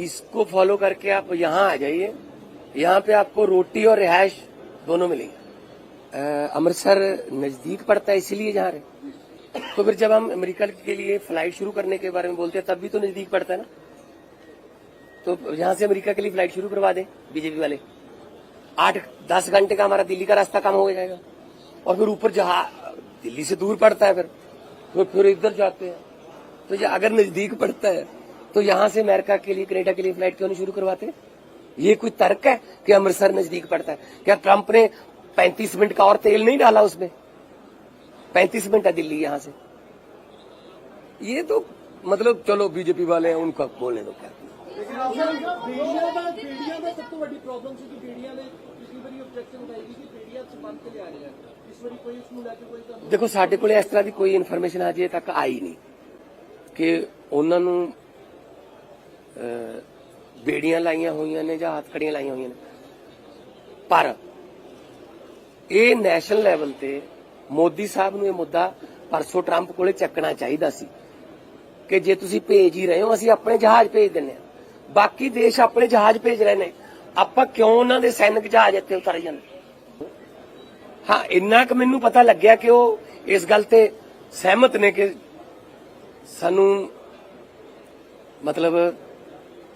इसको फॉलो करके आप यहाँ आ जाइए। यहाँ पे आपको रोटी और रिहायश दोनों मिलेगी। अमृतसर नज़दीक पड़ता है इसीलिए जहाँ रहे। तो फिर जब हम अमेरिका के लिए फ़्लाइट शुरू करने के बारे में बोलते हैं, तब भी तो नज़दीक पड़ता है ना? तो यहाँ से अमेरिका के लिए फ़्लाइट शुरू करवा दें, बीजेपी वाले। आठ, दस घंटे का हमारा दिल्ली का रास्ता कम हो जाएगा। और फिर ऊपर जहाँ, दिल्ली से दूर पड़ता है फिर। तो फिर इधर जाते हैं। तो ये अगर नज़दीक पड़ता है तो यहाँ से अमेरिका के लिए कनेडा के लिए फ्लाइट क्यों नहीं शुरू करवाते ये कोई तर्क है कि अमृतसर नजदीक पड़ता है क्या ट्रंप ने 35 मिनट का और तेल नहीं डाला उसमें 35 मिनट है दिल्ली यहाँ से ये तो मतलब चलो बीजेपी वाले हैं उनका बोलने दो क्या ਬੇੜੀਆਂ ਦਾ ਬੇੜੀਆਂ ਦਾ ਸਭ ਤੋਂ ਵੱਡੀ ਪ੍ਰੋਬਲਮ ਸੀ ਕਿ ਬੇੜੀਆਂ ਨੇ ਪਿਛਲੀ ਵਾਰੀ ਆਬਜੈਕਸ਼ਨ ਉਠਾਈ ਗਈ ਕਿ ਬੇੜੀਆਂ ਚ ਬੰਦ ਕੇ ਲਿਆ ਰਹੇ ਆ ਇਸ ਵਾਰੀ ਕੋਈ ਇਸ ਨੂੰ ਲੈ ਕੇ ਕੋਈ ਤੁਹਾਨੂੰ ਦੇਖੋ ਸਾਡੇ ਕੋਲੇ ਇਸ ਤਰ੍ਹਾਂ ਦੀ ਕੋਈ ਇਨਫੋਰਮੇਸ਼ਨ ਅਜੇ ਤੱਕ ਆਈ ਨਹੀਂ ਕਿ ਉਹਨਾਂ ਨੂੰ ਅਹ, ਬੇੜੀਆਂ ਲਾਈਆਂ ਹੋਈਆਂ ਨੇ ਜਾਂ ਹੱਥਕੜੀਆਂ ਲਾਈਆਂ ਹੋਈਆਂ ਨੇ। ਪਰ ਇਹ ਨੈਸ਼ਨਲ ਲੈਵਲ ਤੇ ਮੋਦੀ ਸਾਹਿਬ ਨੂੰ ਇਹ ਮੁੱਦਾ ਪਰਸੋਂ ਟਰੰਪ ਕੋਲੇ ਚੱਕਣਾ ਚਾਹੀਦਾ ਸੀ ਕਿ ਜੇ ਤੁਸੀਂ ਭੇਜ ਹੀ ਰਹੇ ਹੋ, ਅਸੀਂ ਆਪਣੇ ਜਹਾਜ਼ ਭੇਜ ਦਿੰਨੇ ਆ ਬਾਕੀ ਦੇਸ਼ ਆਪਣੇ ਜਹਾਜ਼ ਭੇਜ ਰਹੇ ਨੇ। ਆਪਾਂ ਕਿਉਂ ਉਹਨਾਂ ਦੇ ਸੈਨਿਕ ਜਹਾਜ਼ ਇੱਥੇ ਉਤਰ ਜਾਂਦੇ? ਹਾਂ, ਇੰਨਾ ਕੁ ਮੈਨੂੰ ਪਤਾ ਲੱਗਿਆ ਕਿ ਉਹ ਇਸ ਗੱਲ ਤੇ ਸਹਿਮਤ ਨੇ ਕਿ ਸਾਨੂੰ ਮਤਲਬ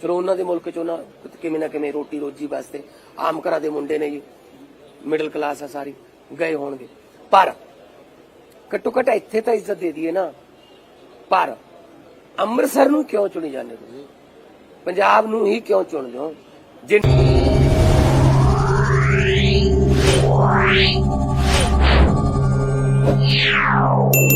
ਫਿਰ ਉਹਨਾਂ ਦੇ ਮੁਲਕ ਚ ਉਹਨਾਂ ਕਿਵੇਂ ਨਾ ਕਿਵੇਂ ਰੋਟੀ ਰੋਜੀ ਵਾਸਤੇ ਆਮ ਘਰਾਂ ਦੇ ਮੁੰਡੇ ਨੇ ਜੀ ਮਿਡਲ ਕਲਾਸ ਆ ਸਾਰੀ, ਗਏ ਹੋਣਗੇ। ਪਰ ਘੱਟੋ ਘੱਟ ਇੱਥੇ ਤਾਂ ਇੱਜ਼ਤ ਦੇ ਦਈਏ ਨਾ। ਪਰ ਅੰਮ੍ਰਿਤਸਰ ਨੂੰ ਕਿਉਂ ਚੁਣੀ ਜਾਂਦੇ ਤੁਸੀਂ? ਪੰਜਾਬ ਨੂੰ ਹੀ ਕਿਉਂ ਚੁਣਦੇ ਹੋ? ਜਿਨ Yeah.